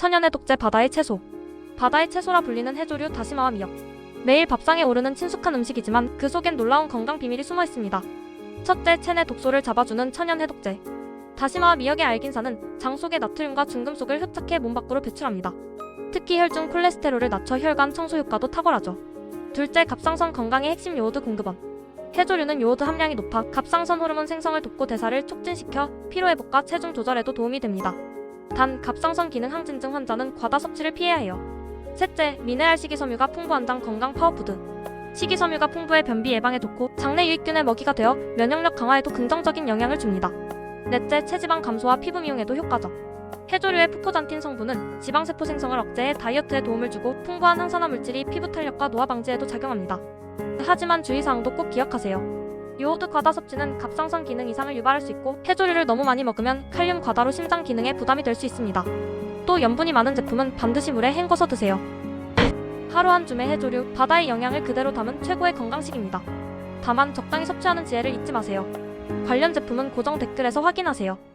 천연의 독재 바다의 채소. 바다의 채소라 불리는 해조류 다시마와 미역. 매일 밥상에 오르는 친숙한 음식이지만 그 속엔 놀라운 건강 비밀이 숨어 있습니다. 첫째, 체내 독소를 잡아주는 천연 해독제. 다시마와 미역의 알긴산은 장 속의 나트륨과 중금속을 흡착해 몸 밖으로 배출합니다. 특히 혈중 콜레스테롤을 낮춰 혈관 청소 효과도 탁월하죠. 둘째, 갑상선 건강의 핵심 요오드 공급원. 해조류는 요오드 함량이 높아 갑상선 호르몬 생성을 돕고 대사를 촉진시켜 피로 회복과 체중 조절에도 도움이 됩니다. 단, 갑상선 기능 항진증 환자는 과다 섭취를 피해야 해요. 셋째, 미네랄 식이섬유가 풍부한 장 건강 파워푸드. 식이섬유가 풍부해 변비 예방에 좋고 장내 유익균의 먹이가 되어 면역력 강화에도 긍정적인 영향을 줍니다. 넷째, 체지방 감소와 피부 미용에도 효과적. 해조류의 푸코잔틴 성분은 지방세포 생성을 억제해 다이어트에 도움을 주고 풍부한 항산화 물질이 피부 탄력과 노화 방지에도 작용합니다. 하지만 주의사항도 꼭 기억하세요. 요오드 과다 섭취는 갑상선 기능 이상을 유발할 수 있고 해조류를 너무 많이 먹으면 칼륨 과다로 심장 기능에 부담이 될 수 있습니다. 또 염분이 많은 제품은 반드시 물에 헹궈서 드세요. 하루 한 줌의 해조류, 바다의 영양을 그대로 담은 최고의 건강식입니다. 다만 적당히 섭취하는 지혜를 잊지 마세요. 관련 제품은 고정 댓글에서 확인하세요.